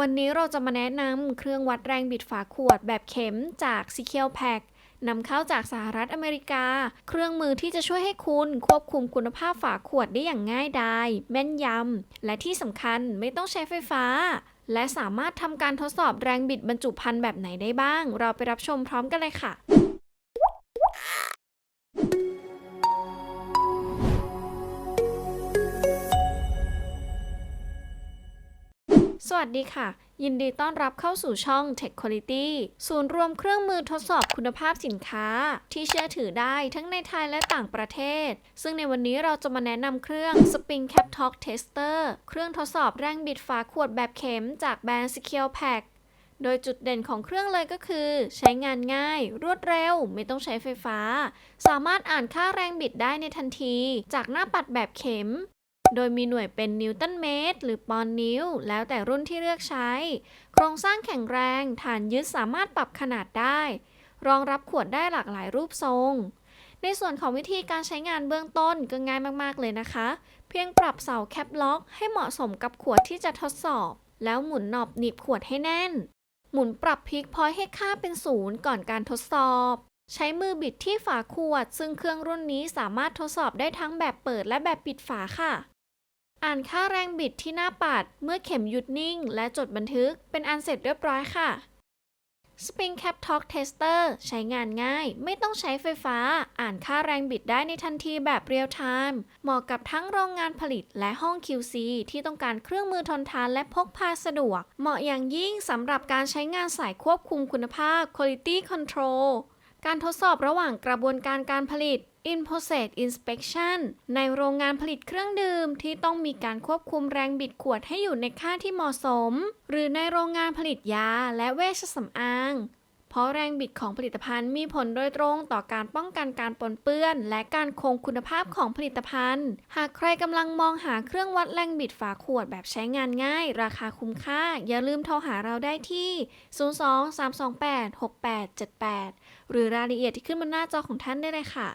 วันนี้เราจะมาแนะนำเครื่องวัดแรงบิดฝาขวดแบบเข็มจาก s e c u r e Pack นำเข้าจากสหรัฐอเมริกา เครื่องมือที่จะช่วยให้คุณควบคุมคุณภาพฝาขวดได้อย่างง่ายดาย แม่นยำ และที่สำคัญไม่ต้องใช้ไฟฟ้า และสามารถทำการทดสอบแรงบิดบรรจุภัณฑ์แบบไหนได้บ้าง เราไปรับชมพร้อมกันเลยค่ะ สวัสดีค่ะ ยินดีต้อนรับเข้าสู่ช่อง Tech Quality ศูนย์รวมเครื่องมือทดสอบคุณภาพสินค้า ที่เชื่อถือได้ทั้งในไทยและต่างประเทศ ซึ่งในวันนี้เราจะมาแนะนำเครื่อง Spring Cap Talk Tester เครื่องทดสอบแรงบิดฝาขวดแบบเข็มจากแบรนด์ Secure Pack โดยจุดเด่นของเครื่องเลยก็คือ ใช้งานง่าย รวดเร็ว ไม่ต้องใช้ไฟฟ้า สามารถอ่านค่าแรงบิดได้ในทันที จากหน้าปัดแบบเข็ม โดยมีหน่วยเป็นนิวตันเมตร หรือปอนด์นิ้ว แล้วแต่รุ่นที่เลือกใช้ โครงสร้างแข็งแรง ฐานยึดสามารถปรับขนาดได้ รองรับขวดได้หลากหลายรูปทรง ในส่วนของวิธีการใช้งานเบื้องต้นก็ง่ายมากๆเลยนะคะ เพียงปรับเสาแคปล็อก ให้เหมาะสมกับขวดที่จะทดสอบ แล้วหมุนหนอบหนีบขวดให้แน่น หมุนปรับพลิกพอยต์ให้ค่าเป็นศูนย์ก่อนการทดสอบใช้มือบิดที่ฝาขวด ซึ่งเครื่องรุ่นนี้สามารถทดสอบได้ทั้งแบบเปิดและแบบปิดฝาค่ะ อ่านค่าแรงบิดที่หน้าปัด เมื่อเข็มหยุดนิ่ง และจดบันทึกเป็นอันเสร็จเรียบร้อยค่ะ Spring Cap Talk Tester ใช้งานง่าย ไม่ต้องใช้ไฟฟ้า อ่านค่าแรงบิดได้ในทันทีแบบเรียลไทม์เหมาะกับทั้งโรงงานผลิตและห้อง QC ที่ต้องการเครื่องมือทนทานและพกพาสะดวก เหมาะอย่างยิ่งสำหรับการใช้งานสายควบคุมคุณภาพ Quality Control การทดสอบระหว่างกระบวนการการผลิต In Process Inspection ในโรงงานผลิตเครื่องดื่มที่ต้องมีการควบคุมแรงบิดขวดให้อยู่ในค่าที่เหมาะสม หรือในโรงงานผลิตยาและเวชสำอาง ราะแรงบิดของผลิตภัณฑ์มีผลโดยตรงต่อการป้องกันการปนเปื้อน และการคงคุณภาพของผลิตภัณฑ์ หากใครกำลังมองหาเครื่องวัดแรงบิดฝาขวดแบบใช้งานง่าย ราคาคุ้มค่า อย่าลืมโทรหาเราได้ที่ 02 328 6878 หรือรายละเอียดที่ขึ้นบนหน้าจอของท่านได้เลยค่ะ